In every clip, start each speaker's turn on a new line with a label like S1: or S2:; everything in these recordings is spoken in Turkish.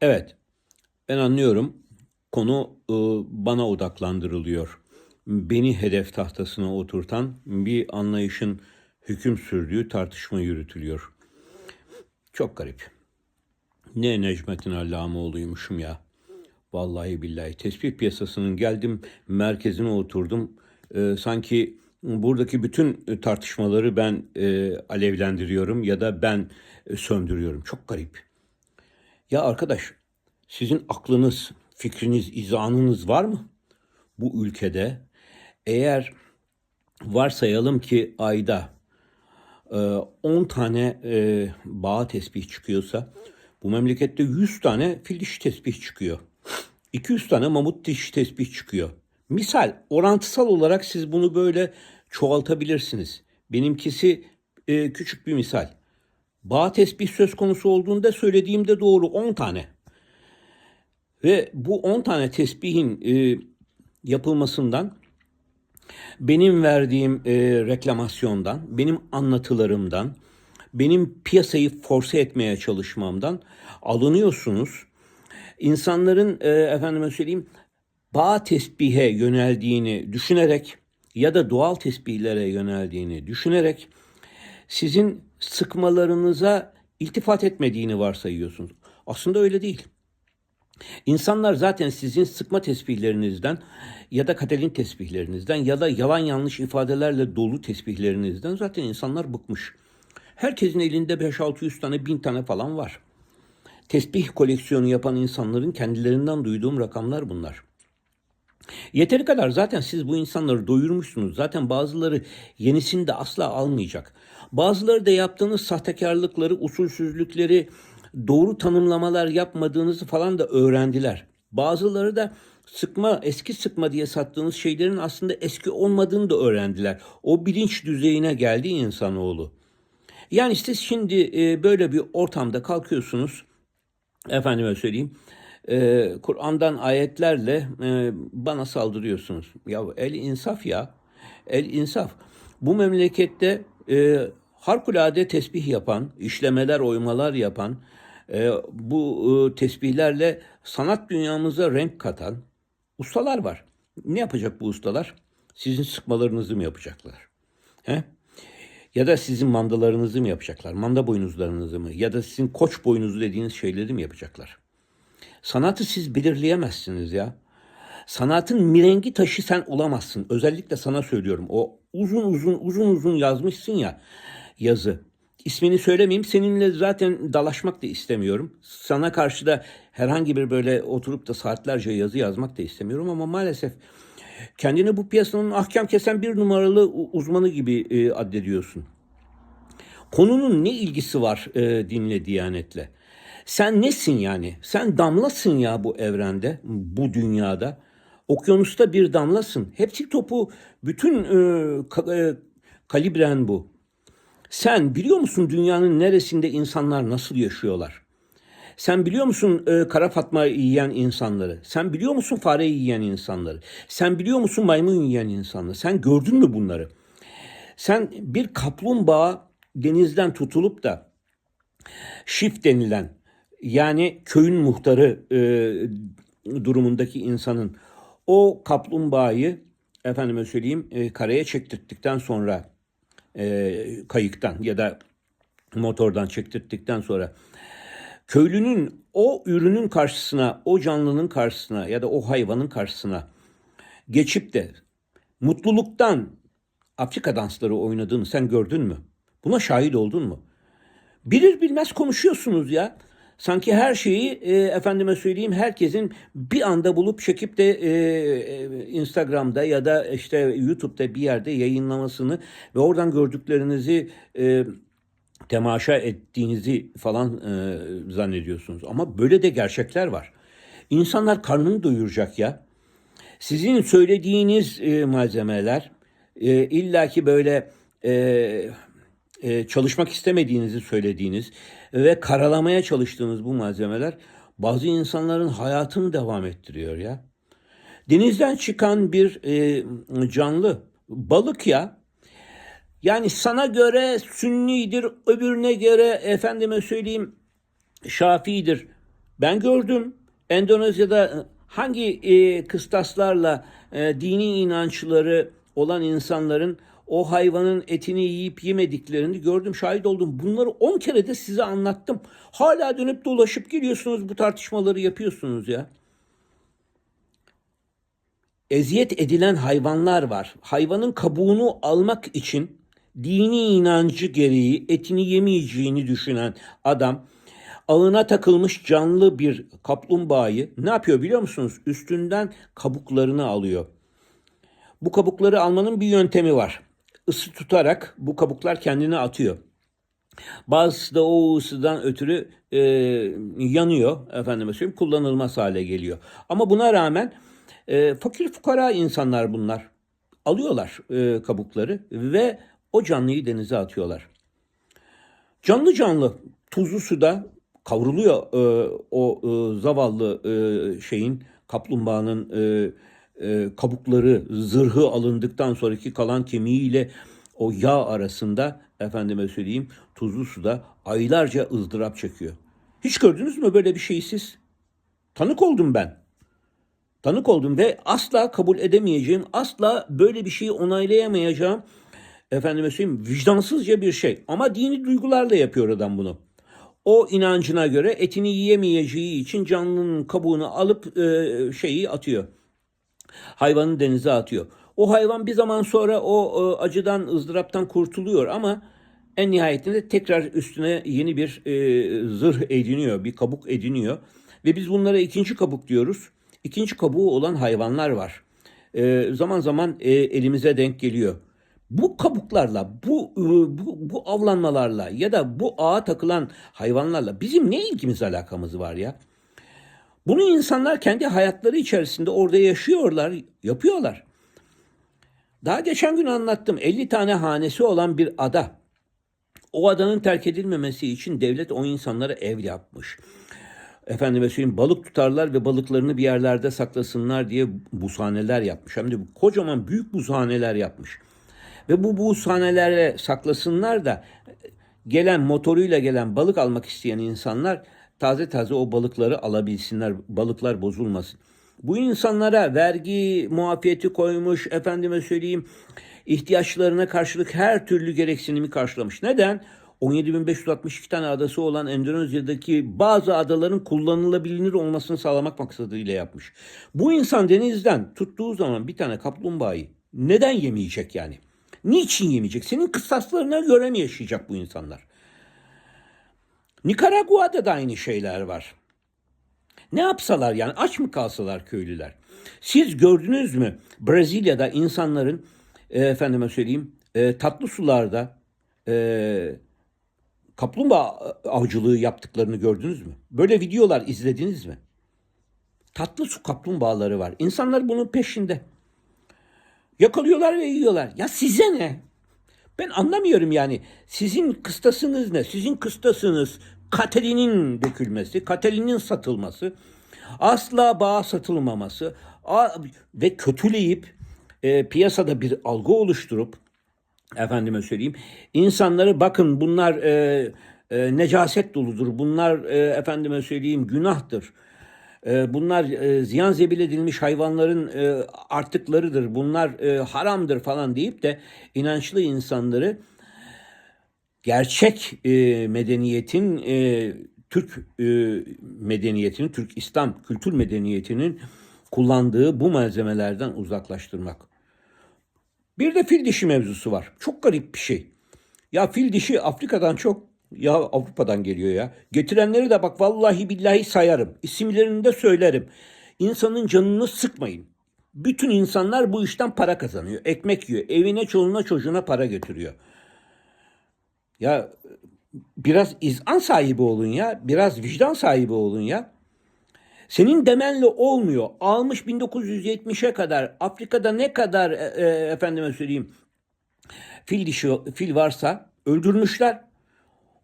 S1: Evet, ben anlıyorum. Konu e, bana odaklandırılıyor. Beni hedef tahtasına oturtan bir anlayışın hüküm sürdüğü tartışma yürütülüyor. Çok garip. Ne Necmettin Allamoğlu'ymuşum ya. Vallahi billahi tesbih piyasasının geldim merkezine oturdum. Ee, sanki buradaki bütün tartışmaları ben e, alevlendiriyorum ya da ben e, söndürüyorum. Çok garip. Ya arkadaş, sizin aklınız, fikriniz, izanınız var mı? Bu ülkede eğer varsayalım ki ayda e, 10 tane e, bağ tesbih çıkıyorsa bu memlekette 100 tane fil dişi tesbih çıkıyor. 200 tane mamut dişi tesbih çıkıyor. Misal orantısal olarak siz bunu böyle çoğaltabilirsiniz. Benimkisi e, küçük bir misal. Bağ tesbih söz konusu olduğunda söylediğimde doğru 10 tane. Ve bu 10 tane tesbihin e, yapılmasından benim verdiğim e, reklamasyondan, benim anlatılarımdan, benim piyasayı force etmeye çalışmamdan alınıyorsunuz. İnsanların e, efendime söyleyeyim bağ tesbihe yöneldiğini düşünerek ya da doğal tesbihlere yöneldiğini düşünerek sizin sıkmalarınıza iltifat etmediğini varsayıyorsunuz. Aslında öyle değil. İnsanlar zaten sizin sıkma tesbihlerinizden ya da katalin tesbihlerinizden ya da yalan yanlış ifadelerle dolu tesbihlerinizden zaten insanlar bıkmış. Herkesin elinde 5-600 tane, 1000 tane falan var. Tesbih koleksiyonu yapan insanların kendilerinden duyduğum rakamlar bunlar. Yeteri kadar zaten siz bu insanları doyurmuşsunuz. Zaten bazıları yenisini de asla almayacak. Bazıları da yaptığınız sahtekarlıkları, usulsüzlükleri, doğru tanımlamalar yapmadığınızı falan da öğrendiler. Bazıları da sıkma, eski sıkma diye sattığınız şeylerin aslında eski olmadığını da öğrendiler. O bilinç düzeyine geldi insanoğlu. Yani işte şimdi e, böyle bir ortamda kalkıyorsunuz, efendime söyleyeyim, e, Kur'an'dan ayetlerle e, bana saldırıyorsunuz. Ya el insaf ya, el insaf. Bu memlekette e, harikulade tesbih yapan, işlemeler, oymalar yapan, e, bu e, tesbihlerle sanat dünyamıza renk katan ustalar var. Ne yapacak bu ustalar? Sizin sıkmalarınızı mı yapacaklar? He? Ya da sizin mandalarınızı mı yapacaklar? Manda boynuzlarınızı mı? Ya da sizin koç boynuzu dediğiniz şeyleri mi yapacaklar? Sanatı siz belirleyemezsiniz ya. Sanatın mirengi taşı sen olamazsın. Özellikle sana söylüyorum. O uzun uzun uzun uzun yazmışsın ya yazı. İsmini söylemeyeyim. Seninle zaten dalaşmak da istemiyorum. Sana karşı da herhangi bir böyle oturup da saatlerce yazı yazmak da istemiyorum ama maalesef kendini bu piyasanın ahkam kesen bir numaralı uzmanı gibi e, addediyorsun. Konunun ne ilgisi var e, dinle, diyanetle? Sen nesin yani? Sen damlasın ya bu evrende, bu dünyada. Okyanusta bir damlasın. Hepsi topu, bütün e, ka, e, kalibren bu. Sen biliyor musun dünyanın neresinde insanlar nasıl yaşıyorlar? Sen biliyor musun e, kara fatma yiyen insanları? Sen biliyor musun fare yiyen insanları? Sen biliyor musun maymun yiyen insanları? Sen gördün mü bunları? Sen bir kaplumbağa denizden tutulup da şif denilen yani köyün muhtarı e, durumundaki insanın o kaplumbağayı efendime söyleyeyim e, karaya çektirdikten sonra e, kayıktan ya da motordan çektirdikten sonra köylünün o ürünün karşısına, o canlının karşısına ya da o hayvanın karşısına geçip de mutluluktan Afrika dansları oynadığını sen gördün mü? Buna şahit oldun mu? Bilir bilmez konuşuyorsunuz ya. Sanki her şeyi e, efendime söyleyeyim herkesin bir anda bulup çekip de e, e, Instagram'da ya da işte YouTube'da bir yerde yayınlamasını ve oradan gördüklerinizi e, temaşa ettiğinizi falan e, zannediyorsunuz. Ama böyle de gerçekler var. İnsanlar karnını doyuracak ya. Sizin söylediğiniz e, malzemeler e, illaki böyle e, çalışmak istemediğinizi söylediğiniz ve karalamaya çalıştığınız bu malzemeler bazı insanların hayatını devam ettiriyor ya. Denizden çıkan bir e, canlı balık ya. Yani sana göre sünnidir, öbürüne göre efendime söyleyeyim şafiidir. Ben gördüm Endonezya'da e, hangi e, kıstaslarla e, dini inançları olan insanların o hayvanın etini yiyip yemediklerini gördüm, şahit oldum. Bunları 10 kere de size anlattım. Hala dönüp dolaşıp geliyorsunuz bu tartışmaları yapıyorsunuz ya. Eziyet edilen hayvanlar var. Hayvanın kabuğunu almak için dini inancı gereği etini yemeyeceğini düşünen adam ağına takılmış canlı bir kaplumbağayı ne yapıyor biliyor musunuz? Üstünden kabuklarını alıyor. Bu kabukları almanın bir yöntemi var. Isı tutarak bu kabuklar kendine atıyor. Bazısı da o ısıdan ötürü e, yanıyor efendime söyleyeyim kullanılmaz hale geliyor. Ama buna rağmen e, fakir fukara insanlar bunlar. Alıyorlar e, kabukları ve o canlıyı denize atıyorlar. Canlı canlı tuzlu suda kavruluyor e, o e, zavallı e, şeyin kaplumbağanın e, e, kabukları zırhı alındıktan sonraki kalan kemiğiyle o yağ arasında efendime söyleyeyim tuzlu suda aylarca ızdırap çekiyor. Hiç gördünüz mü böyle bir şeyi siz? Tanık oldum ben. Tanık oldum ve asla kabul edemeyeceğim, asla böyle bir şeyi onaylayamayacağım efendime söyleyeyim vicdansızca bir şey. Ama dini duygularla yapıyor adam bunu. O inancına göre etini yiyemeyeceği için canlının kabuğunu alıp e, şeyi atıyor. Hayvanı denize atıyor. O hayvan bir zaman sonra o e, acıdan, ızdıraptan kurtuluyor ama en nihayetinde tekrar üstüne yeni bir e, zırh ediniyor, bir kabuk ediniyor. Ve biz bunlara ikinci kabuk diyoruz. İkinci kabuğu olan hayvanlar var. E, zaman zaman e, elimize denk geliyor. Bu kabuklarla, bu, e, bu, bu avlanmalarla ya da bu ağa takılan hayvanlarla bizim ne ilgimiz alakamız var ya? Bunu insanlar kendi hayatları içerisinde orada yaşıyorlar, yapıyorlar. Daha geçen gün anlattım 50 tane hanesi olan bir ada. O adanın terk edilmemesi için devlet o insanlara ev yapmış. Efendime söyleyeyim balık tutarlar ve balıklarını bir yerlerde saklasınlar diye buzhaneler yapmış. Hem de kocaman büyük buzhaneler yapmış. Ve bu buzhanelere saklasınlar da gelen motoruyla gelen balık almak isteyen insanlar taze taze o balıkları alabilsinler. Balıklar bozulmasın. Bu insanlara vergi muafiyeti koymuş, efendime söyleyeyim ihtiyaçlarına karşılık her türlü gereksinimi karşılamış. Neden? 17.562 tane adası olan Endonezya'daki bazı adaların kullanılabilir olmasını sağlamak maksadıyla yapmış. Bu insan denizden tuttuğu zaman bir tane kaplumbağayı neden yemeyecek yani? Niçin yemeyecek? Senin kıstaslarına göre mi yaşayacak bu insanlar? Nikaragua'da da aynı şeyler var. Ne yapsalar yani aç mı kalsalar köylüler? Siz gördünüz mü Brezilya'da insanların e, efendime söyleyeyim e, tatlı sularda e, kaplumbağa avcılığı yaptıklarını gördünüz mü? Böyle videolar izlediniz mi? Tatlı su kaplumbağaları var. İnsanlar bunun peşinde. Yakalıyorlar ve yiyorlar. Ya size ne? Ben anlamıyorum yani. Sizin kıstasınız ne? Sizin kıstasınız katelinin dökülmesi, katelinin satılması, asla bağ satılmaması ve kötüleyip e, piyasada bir algı oluşturup efendime söyleyeyim insanları bakın bunlar e, e, necaset doludur, bunlar e, efendime söyleyeyim günahtır. E, bunlar e, ziyan zebil edilmiş hayvanların e, artıklarıdır, bunlar e, haramdır falan deyip de inançlı insanları gerçek e, medeniyetin e, Türk e, medeniyetinin, Türk İslam kültür medeniyetinin kullandığı bu malzemelerden uzaklaştırmak. Bir de fil dişi mevzusu var. Çok garip bir şey. Ya fil dişi Afrika'dan çok ya Avrupa'dan geliyor ya. Getirenleri de bak vallahi billahi sayarım. İsimlerini de söylerim. İnsanın canını sıkmayın. Bütün insanlar bu işten para kazanıyor. Ekmek yiyor. Evine, çoluğuna, çocuğuna para götürüyor. Ya biraz izan sahibi olun ya. Biraz vicdan sahibi olun ya. Senin demenle olmuyor. Almış 1970'e kadar Afrika'da ne kadar e, e, efendime söyleyeyim fil dişi fil varsa öldürmüşler.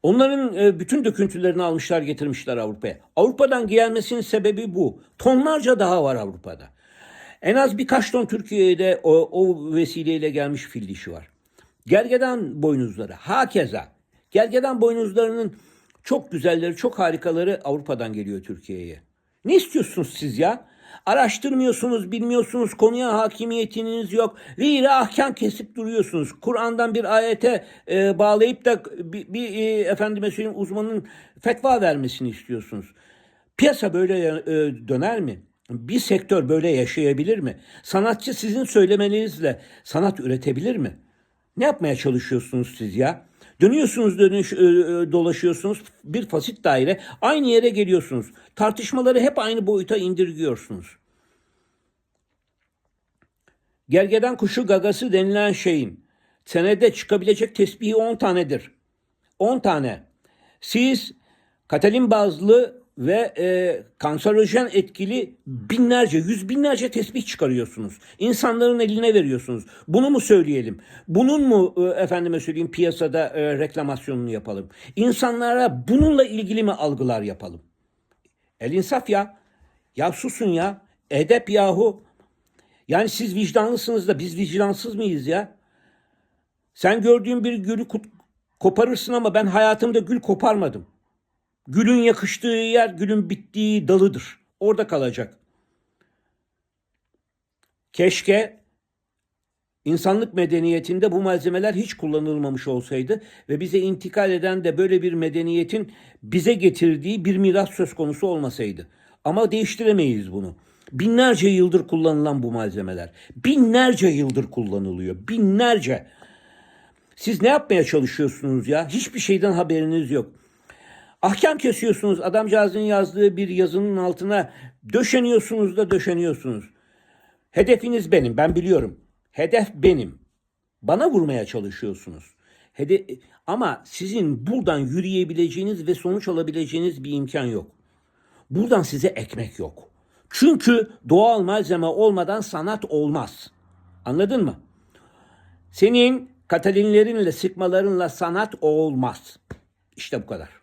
S1: Onların e, bütün döküntülerini almışlar getirmişler Avrupa'ya. Avrupa'dan gelmesinin sebebi bu. Tonlarca daha var Avrupa'da. En az birkaç ton Türkiye'de o, o vesileyle gelmiş fil dişi var. Gergedan boynuzları hakeza. Gergedan boynuzlarının Çok güzelleri, çok harikaları Avrupa'dan geliyor Türkiye'ye. Ne istiyorsunuz siz ya? Araştırmıyorsunuz, bilmiyorsunuz, konuya hakimiyetiniz yok. Rire ahkam kesip duruyorsunuz. Kur'an'dan bir ayete e, bağlayıp da bir, bir e, efendime söyleyeyim uzmanın fetva vermesini istiyorsunuz. Piyasa böyle e, döner mi? Bir sektör böyle yaşayabilir mi? Sanatçı sizin söylemenizle sanat üretebilir mi? Ne yapmaya çalışıyorsunuz siz ya? Dönüyorsunuz, dönüş, e, e, dolaşıyorsunuz bir fasit daire. Aynı yere geliyorsunuz. Tartışmaları hep aynı boyuta indirgiyorsunuz. Gergeden kuşu gagası denilen şeyin senede çıkabilecek tesbihi 10 tanedir. 10 tane. Siz katalin bazlı ve e, kanserojen etkili binlerce, yüz binlerce tesbih çıkarıyorsunuz. İnsanların eline veriyorsunuz. Bunu mu söyleyelim? Bunun mu e, efendime söyleyeyim piyasada e, reklamasyonunu yapalım? İnsanlara bununla ilgili mi algılar yapalım? El insaf ya. Ya susun ya. Edep yahu. Yani siz vicdanlısınız da biz vicdansız mıyız ya? Sen gördüğün bir gülü koparırsın ama ben hayatımda gül koparmadım. Gülün yakıştığı yer gülün bittiği dalıdır. Orada kalacak. Keşke insanlık medeniyetinde bu malzemeler hiç kullanılmamış olsaydı ve bize intikal eden de böyle bir medeniyetin bize getirdiği bir miras söz konusu olmasaydı. Ama değiştiremeyiz bunu. Binlerce yıldır kullanılan bu malzemeler. Binlerce yıldır kullanılıyor. Binlerce. Siz ne yapmaya çalışıyorsunuz ya? Hiçbir şeyden haberiniz yok. Ahkam kesiyorsunuz. Adamcağızın yazdığı bir yazının altına döşeniyorsunuz da döşeniyorsunuz. Hedefiniz benim. Ben biliyorum. Hedef benim. Bana vurmaya çalışıyorsunuz. Hede ama sizin buradan yürüyebileceğiniz ve sonuç alabileceğiniz bir imkan yok. Buradan size ekmek yok. Çünkü doğal malzeme olmadan sanat olmaz. Anladın mı? Senin katalinlerinle sıkmalarınla sanat olmaz. İşte bu kadar.